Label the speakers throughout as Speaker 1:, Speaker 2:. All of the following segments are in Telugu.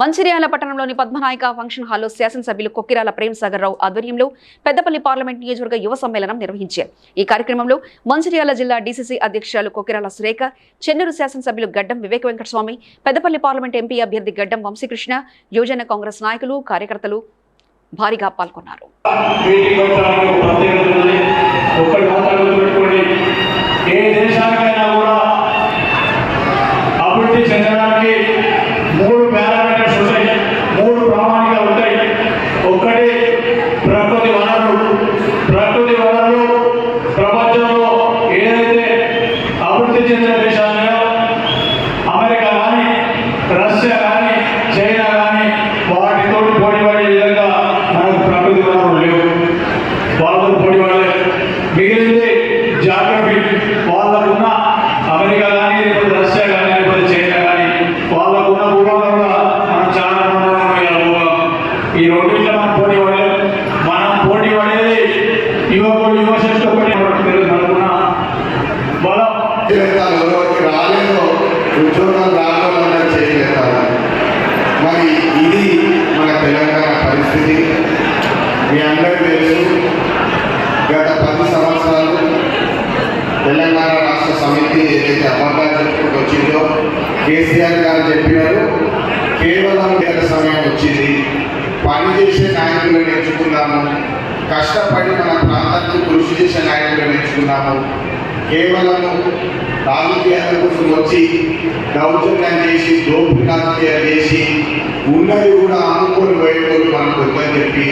Speaker 1: మంచిర్యాల పట్టణంలోని పద్మనాయక ఫంక్షన్ హాల్లో శాసనసభ్యులు కొక్కిరాల ప్రేమ్ సాగర్ రావు ఆధ్వర్యంలో పెద్దపల్లి పార్లమెంట్ నియోజకవర్గ యువ సమ్మేళనం నిర్వహించారు. ఈ కార్యక్రమంలో మంచిర్యాల జిల్లా డీసీసీ అధ్యక్షురాలు కొక్కిరాల సురేఖ చెన్నూరు శాసనసభ్యులు గడ్డం వివేక వెంకటస్వామి పెద్దపల్లి పార్లమెంట్ ఎంపీ అభ్యర్థి గడ్డం వంశీకృష్ణ యువజన కాంగ్రెస్ నాయకులు కార్యకర్తలు భారీగా పాల్గొన్నారు.
Speaker 2: అభివృద్ధి చెందిన అమెరికా కానీ రష్యా కానీ చైనా కానీ వాటితోటి పోటీ పడే విధంగా మనకు ప్రకృతి వనరులు లేవు. వాళ్ళతో పోటీ పడలేదు మిగిలింది జాగ్రఫీ. వాళ్ళకున్న అమెరికా కానీ లేకపోతే రష్యా కానీ లేకపోతే చైనా కానీ వాళ్ళకున్న భూభాగం మనం చాలా ఉన్నతమైన ఈ రెండింటిలో మనం పోటీ పడలేదు మనం పోటీ పడేది యువకుడు యువశక్తి బలం
Speaker 3: చేస్తాను ఎవరికి రాలేదో ఉద్యోగం రాకుండా చేయలేస్తారు మరి ఇది మన తెలంగాణ పరిస్థితి మీ అందరికీ తెలుసు గత పది సంవత్సరాలు తెలంగాణ రాష్ట్ర సమితి ఏదైతే అబద్ధాలు చెప్పుకుంటూ వచ్చిందో కేసీఆర్ గారు చెప్పినారు కేవలం గత సమయం వచ్చింది పని చేసే నాయకులను ఎంచుకున్నాము కష్టపడి మన ప్రాంతానికి కృషి చేసే నాయకులను ఎంచుకున్నాము కేవలము రాజకీయాలకు వచ్చి దౌర్జన్యం చేసి దోపిడాకీయం చేసి ఉన్నది కూడా అనుకుని వైపు మనకు చెప్పి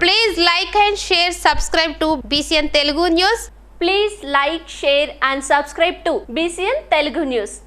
Speaker 4: please like and share subscribe to BCN Telugu news
Speaker 5: please like share and subscribe to BCN Telugu news